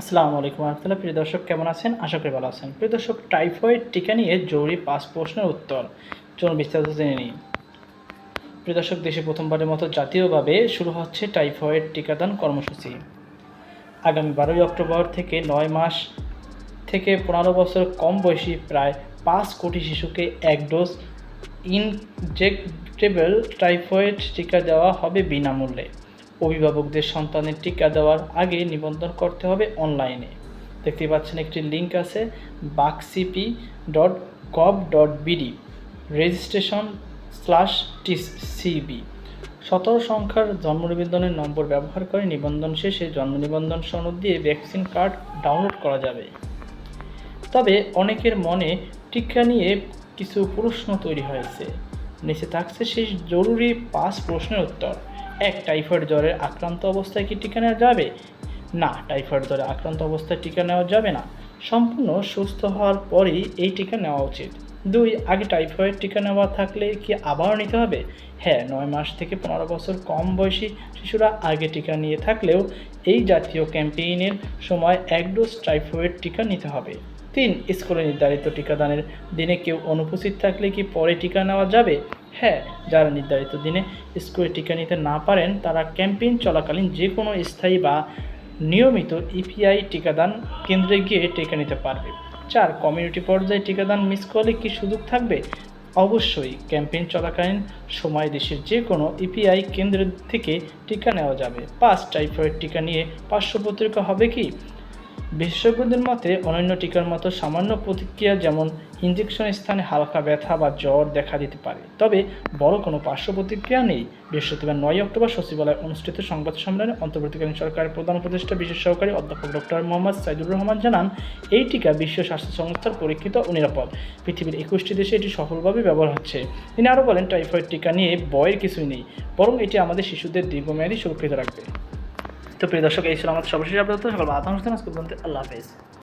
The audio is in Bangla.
আসসালামু আলাইকুম রহমতুল্লাহ। প্রিয় দর্শক, কেমন আছেন? আশা করি ভালো আছেন। প্রিয় দর্শক, টাইফয়েড টিকা নিয়ে জরুরি পাঁচ প্রশ্নের উত্তর। চলুন বিস্তারিত জেনে নিই। প্রিয় দর্শক, দেশে প্রথমবারের মতো জাতীয়ভাবে শুরু হচ্ছে টাইফয়েড টিকাদান কর্মসূচি। আগামী বারোই অক্টোবর থেকে নয় মাস থেকে পনেরো বছর কম বয়সী প্রায় পাঁচ কোটি শিশুকে এক ডোজ ইনজেক্টেবল টাইফয়েড টিকা দেওয়া হবে বিনামূল্যে। অভিভাবকদের সন্তানের টিকা দেওয়ার আগে নিবন্ধন করতে হবে অনলাইনে। দেখতে পাচ্ছেন একটি লিঙ্ক আছে বাকসিপি dot gov dot BD registration slash TCB সতেরো সংখ্যার জন্ম নিবন্ধনের নম্বর ব্যবহার করে নিবন্ধন শেষে জন্ম নিবন্ধন সনদ দিয়ে ভ্যাকসিন কার্ড ডাউনলোড করা যাবে। তবে অনেকের মনে টিকা নিয়ে কিছু প্রশ্ন তৈরি হয়েছে। নিচে থাকছে সেই জরুরি পাঁচ প্রশ্নের উত্তর। এক টাইফয়েড জ্বরের আক্রান্ত অবস্থায় কি টিকা নেওয়া যাবে? না, টাইফয়েড জ্বরে আক্রান্ত অবস্থায় টিকা নেওয়া যাবে না। সম্পূর্ণ সুস্থ হওয়ার পরেই এই টিকা নেওয়া উচিত। দুই, আগে টাইফয়েড টিকা নেওয়া থাকলে কি আবারও নিতে হবে? হ্যাঁ নয় মাস থেকে পনেরো বছর কম বয়সী শিশুরা আগে টিকা নিয়ে থাকলেও এই জাতীয় ক্যাম্পেইনের সময় এক ডোজ টাইফয়েড টিকা নিতে হবে। তিন, স্কুলে নির্ধারিত টিকাদানের দিনে কেউ অনুপস্থিত থাকলে কি পরে টিকা নেওয়া যাবে? হ্যাঁ যারা নির্ধারিত দিনে স্কুলে টিকা নিতে না পারেন, তারা ক্যাম্পেইন চলাকালীন যে কোনো স্থায়ী বা নিয়মিত ইপিআই টিকাদান কেন্দ্রে গিয়ে টিকা নিতে পারবে। চার, কমিউনিটি পর্যায়ে টিকাদান মিস করলে কি সুযোগ থাকবে? অবশ্যই, ক্যাম্পেইন চলাকালীন সময় দেশের যে কোনো ইপিআই কেন্দ্র থেকে টিকা নেওয়া যাবে। পাঁচ, টাইফয়েড টিকা নিয়ে পার্শ্ব হবে কি? বিশেষজ্ঞদের মতে অন্যান্য টিকার মতো সামান্য প্রতিক্রিয়া যেমন ইঞ্জেকশন স্থানে হালকা ব্যথা বা জ্বর দেখা দিতে পারে। তবে বড় কোনো পার্শ্ব প্রতিক্রিয়া নেই। বৃহস্পতিবার নয় অক্টোবর সচিবালয়ে অনুষ্ঠিত সংবাদ সম্মেলনে অন্তর্বর্তীকালীন সরকারের প্রধান উপদেষ্টা, বিশেষ সহকারী অধ্যাপক ডক্টর মোহাম্মদ সাইদুর রহমান জানান, এই টিকা বিশ্ব স্বাস্থ্য সংস্থার পরীক্ষিত ও নিরাপদ। পৃথিবীর একুশটি দেশে এটি সফলভাবে ব্যবহার হচ্ছে। তিনি আরও বলেন, টাইফয়েড টিকা নিয়ে বয়ের কিছুই নেই, বরং এটি আমাদের শিশুদের দীর্ঘমেয়াদী সুরক্ষিত রাখবে। তো প্রিয় দর্শক এই ছিল আমাদের সর্বশেষ আপাতত সকল আতঙ্ক আল্লাহ হাফেজ।